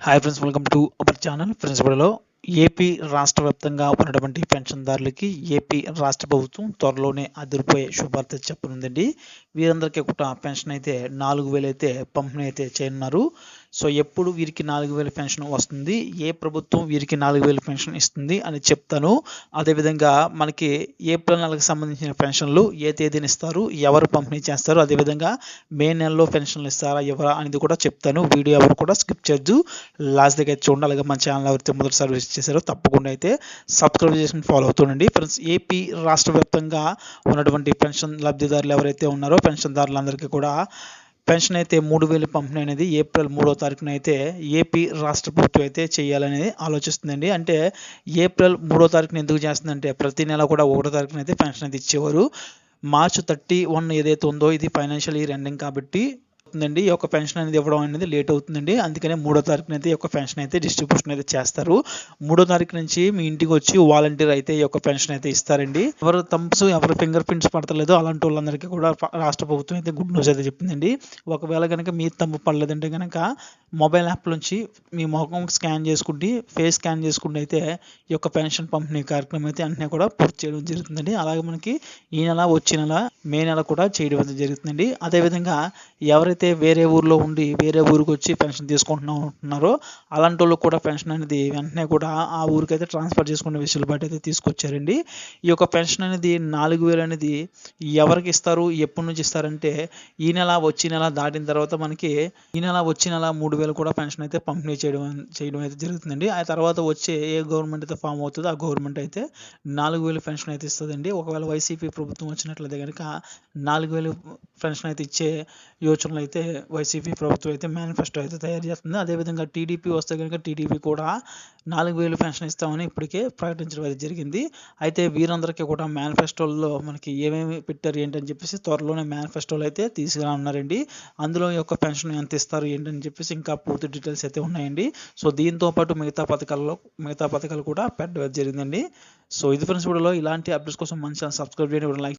Hi friends welcome to our channel friends ఇప్పుడులో AP రాష్ట్ర వ్యాప్తంగా ఉన్నటువంటి పెన్షన్దారులకి ఏపీ రాష్ట్ర ప్రభుత్వం త్వరలోనే అదిరిపోయే శుభార్త చెప్పనుందండి. వీరందరికీ కూడా పెన్షన్ అయితే నాలుగు వేలు అయితే పంపిణీ అయితే చేయనున్నారు. సో ఎప్పుడు వీరికి నాలుగు వేల పెన్షన్ వస్తుంది ఏ ప్రభుత్వం వీరికి నాలుగు వేల పెన్షన్ ఇస్తుంది అని చెప్తాను. అదేవిధంగా మనకి ఏప్రిల్ నెలకు సంబంధించిన పెన్షన్లు ఏ తేదీని ఇస్తారు ఎవరు పంపిణీ చేస్తారు అదేవిధంగా మే నెలలో పెన్షన్లు ఇస్తారా ఎవరా అనేది కూడా చెప్తాను. వీడియో ఎవరు కూడా స్కిప్ చేయొద్దు. లాస్ట్ దగ్గర చూడండి అలాగే మన ఛానల్ ఎవరైతే మొదటి సర్వీస్ చేశారో తప్పకుండా అయితే సబ్స్క్రైబ్ చేసి ఫాలో అవుతుండండి ఫ్రెండ్స్ ఏపీ రాష్ట్ర వ్యాప్తంగా ఉన్నటువంటి పెన్షన్ లబ్ధిదారులు ఎవరైతే ఉన్నారో పెన్షన్దారులందరికీ కూడా పెన్షన్ అయితే మూడు వేలు పంపిణీ అనేది ఏప్రిల్ మూడో తారీఖున అయితే ఏపీ రాష్ట్ర ప్రభుత్వం అయితే చేయాలనేది ఆలోచిస్తుందండి. అంటే ఏప్రిల్ మూడో తారీఖున ఎందుకు చేస్తుందంటే ప్రతి నెల కూడా ఒకటో తారీఖున అయితే పెన్షన్ అయితే ఇచ్చేవారు. మార్చ్ థర్టీ వన్ ఏదైతే ఉందో ఇది ఫైనాన్షియల్ ఇయర్ ఎండింగ్ కాబట్టి అవుతుందండి. ఈ యొక్క పెన్షన్ అనేది ఇవ్వడం అనేది లేట్ అవుతుందండి. అందుకనే మూడో తారీఖున అయితే ఈ యొక్క పెన్షన్ అయితే డిస్ట్రిబ్యూషన్ అయితే చేస్తారు. మూడో తారీఖు నుంచి మీ ఇంటికి వచ్చి వాలంటీర్ అయితే ఈ యొక్క పెన్షన్ అయితే ఇస్తారండి. ఎవరు థంప్స్ ఎవరు ఫింగర్ ప్రింట్స్ పడతలేదు. అలాంటి వాళ్ళందరికీ కూడా రాష్ట్ర ప్రభుత్వం అయితే గుడ్ న్యూస్ అయితే చెప్పిందండి. ఒకవేళ కనుక మీ తమ్ము పడలేదంటే కనుక మొబైల్ యాప్ నుంచి మీ ముఖం స్కాన్ చేసుకుంటే ఫేస్ స్కాన్ చేసుకుంటే అయితే ఈ యొక్క పెన్షన్ పంపిణీ కార్యక్రమం అయితే అన్నీ కూడా పూర్తి చేయడం జరుగుతుందండి. అలాగే మనకి ఈ నెల వచ్చే నెల మే నెల కూడా చేయడం అయితే జరుగుతుందండి. అదేవిధంగా ఎవరైతే వేరే ఊర్లో ఉండి వేరే ఊరికి వచ్చి పెన్షన్ తీసుకుంటున్నా ఉంటున్నారో అలాంటి వాళ్ళకి కూడా పెన్షన్ అనేది వెంటనే కూడా ఆ ఊరికి అయితే ట్రాన్స్ఫర్ చేసుకునే వెసులుబాటు అయితే తీసుకొచ్చారండి. ఈ యొక్క పెన్షన్ అనేది నాలుగు వేలు అనేది ఎవరికి ఇస్తారు ఎప్పటి నుంచి ఇస్తారంటే ఈ నెల వచ్చే నెల దాటిన తర్వాత మనకి ఈ నెల వచ్చే నెల మూడు వేలు కూడా పెన్షన్ అయితే పంపిణీ చేయడం చేయడం అయితే జరుగుతుందండి. ఆ తర్వాత వచ్చే ఏ గవర్నమెంట్ అయితే ఫామ్ అవుతుందో ఆ గవర్నమెంట్ అయితే నాలుగు వేలు పెన్షన్ అయితే ఇస్తుందండి. ఒకవేళ వైసీపీ ప్రభుత్వం వచ్చినట్లయితే కనుక నాలుగు వేలు పెన్షన్ అయితే ఇచ్చే యోచనలు అయితే వైసీపీ ప్రభుత్వం అయితే మేనిఫెస్టో అయితే తయారు చేస్తుంది. అదేవిధంగా టీడీపీ వస్తే కనుక టీడీపీ కూడా నాలుగు వేలు పెన్షన్ ఇస్తామని ఇప్పటికే ప్రకటించడం అది జరిగింది. అయితే వీరందరికీ కూడా మేనిఫెస్టోల్లో మనకి ఏమేమి పెట్టారు ఏంటని చెప్పేసి త్వరలోనే మేనిఫెస్టోలు అయితే తీసుకురానున్నారండి. అందులో యొక్క పెన్షన్ ఎంత ఇస్తారు ఏంటని చెప్పేసి ఇంకా పూర్తి డీటెయిల్స్ అయితే ఉన్నాయండి. సో దీంతో పాటు మిగతా పథకాల్లో మిగతా పథకాలు కూడా పెట్టడం జరిగిందండి. సో ఇది ఫ్రెండ్స్ వీడియోలో ఇలాంటి అప్డేట్స్ కోసం మంచి సబ్స్క్రైబ్ చేయండి. లైక్